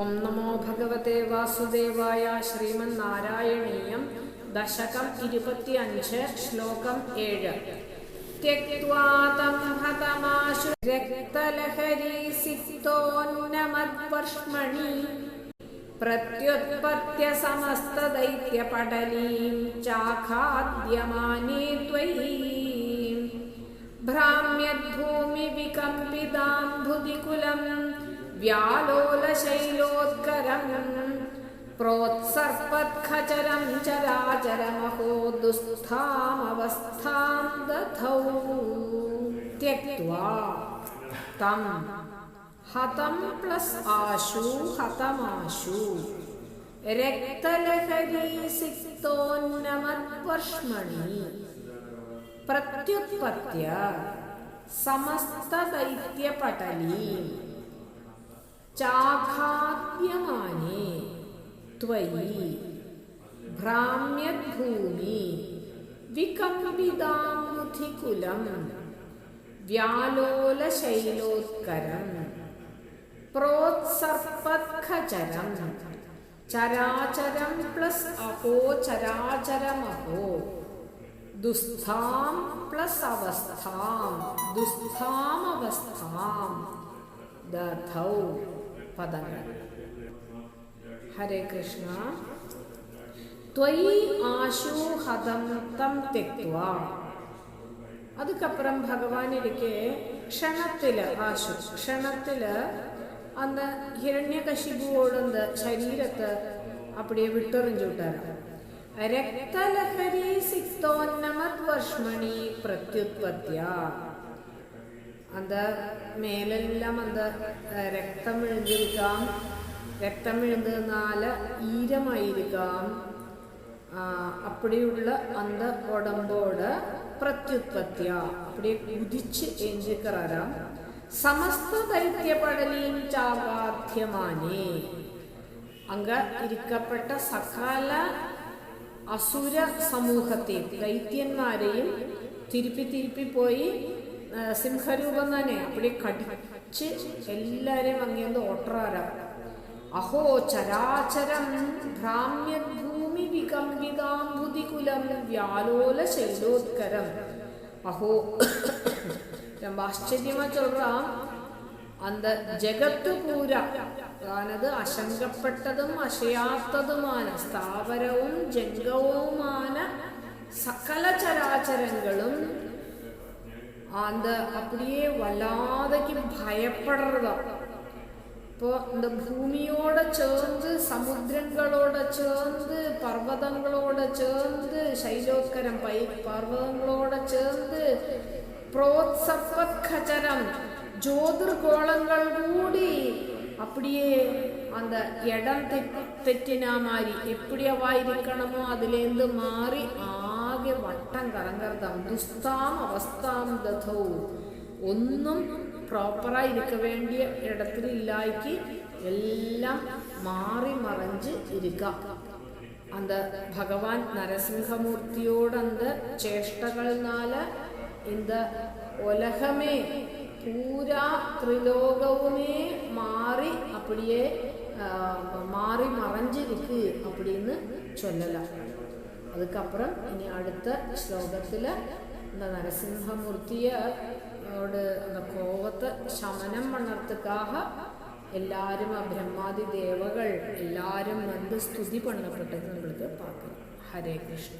ഓം നമോ ഭഗവത്തെ വാസുദേവായ ശ്രീമന്നാരായണീയം ദശകം ഇരുപത്തിയഞ്ച് ശ്ലോകം ഏഴ് त्यक्त्वा तं हतमाशु रक्तलहरीसिक्तोन्नमद्वर्ष्मणि प्रत्युत्पत्य समस्तदैत्यपटलीं चाखाद्यमाने त्वयि भ्राम्यद्भूमिविकम्पिताम्बुदिकुलं व्यालोलशैलोत्करम् प्रोत्सर्पत्खचरं चराचरमहो दुःस्थामवस्थां दधौ त्यक्त्वा तं हतं प्लस् आशु हतमाशु रक्तलहरीसिक्तोन्नमद्वर्ष्मणि प्रत्युत्पत्य समस्तदैत्यपटलीं ചാഘാത്യമാനേ ത്വയി. ഭ്രാമ്യഭൂമി. വികമ്പിതാമുധികുലം. വ്യാലോലശൈലോത്കരം. പ്രോത്സർപ്പഖചരം ചരാചരം പ്ലസ് അഹോ ചരാചരമഹോ ദുസ്ഥാം പ്ലസ് അവസ്ഥാം. ദുസ്ഥാമവസ്ഥാം ദധൗ. പദങ്ങൾ. ഹരേ കൃഷ്ണ. ത്വയി ആശൂഹതം തെക്വ. അതുക്കപ്പുറം ഭഗവാൻ ഇരിക്കെ ക്ഷണത്തിൽ ആശു ക്ഷണത്തിൽ അന്ന് ഹിരണ്യകശിപുവോട് ശരീരത്ത് അപ്പടിയെ വിട്ടെറിഞ്ചുവിട്ടാണ് രക്തലഹരി സിക്തോന്നമത് വർഷ്മണി പ്രത്യുത്പത്യാ. എന്താ മേലെല്ലാം എന്താ രക്തം എഴുതിയിരിക്കാം രക്തം എഴുതുന്നാല ഈരമായിരിക്കാം. അപ്പടിയുള്ള അന്ത ഉടമ്പോട് പ്രത്യുത്പത്തിയ അപ്പടി ഉദിച്ച് എഞ്ചിക്കറാം സമസ്ത ദൈത്യപടലിയും ചാകാധ്യമാനേ അങ്ക ഇരിക്കപ്പെട്ട സകാല അസുര സമൂഹത്തെയും ദൈത്യന്മാരെയും തിരുപ്പി തിരുപ്പി പോയി സിംഹരൂപം തന്നെ അപ്പടി കടിച്ച് എല്ലാരെയും അങ്ങേന്ന് ഓട്ടറാരാം അഹോ ചരാചരം ഭ്രാമ്യഭൂമി വികമ്പിതാംബുദികുലം വ്യാലോല ശൈലോത്കരം അഹോ ரொம்ப ஆச்சரியமா சொல்றான் அந்த ஜெகத்து பூரா ആണത് അശങ്കപ്പെട്ടതും അശയാത്തതുമാണ് സ്ഥാവരവും ജംഗവുമാണ് സകല ചരാചരങ്ങളും அந்த அப்படியே வல்லாதைக்கு பயப்படுறதா இப்போ இந்த பூமியோட சேர்ந்து சமுத்திரங்களோட சேர்ந்து பர்வதங்களோட சேர்ந்து சைலோத்கரம் பை பர்வதங்களோட சேர்ந்து പ്രോത്സപ്പഖചരം ജ്യോതിർഗോളങ്ങൾ കൂടി அப்படியே அந்த இடம் തെറ്റിനാ മാറി എപ്പിടിയവായിരിക്കണമോ അതിലേന്ത് മാറി ആകെ വട്ടം കറങ്ങറതാം ദുസ്താം അവസ്ഥാം ദധൗ ഒന്നും പ്രോപ്പറായി ഇരിക്ക വേണ്ടിയ ഇടത്തിലില്ലായ്ക്ക് എല്ലാം മാറി മറഞ്ച് ഇരിക്കാം அந்த பகவான் நரசிங்கமூர்த்தியோட அந்த சேஷ்டகள்னால இந்த உலகமே பூரா திரிலோகவுமே மாறி அப்படியே மாறி மறைஞ்சிருக்கு அப்படின்னு சொல்லலாம் അതുക്കപ്പുറം ഇനി അടുത്ത ശ്ലോകത്തിൽ എന്താ നരസിംഹമൂർത്തിയോട് എന്താ കോപത്തെ ശമനം പണർത്തുക്കാഹ എല്ലാരും ആ ബ്രഹ്മാതി ദേവകൾ എല്ലാരും നന്ദ സ്തുതി പണപ്പെട്ടത് നമ്മൾക്ക് പാക്കണം. ഹരേ കൃഷ്ണ.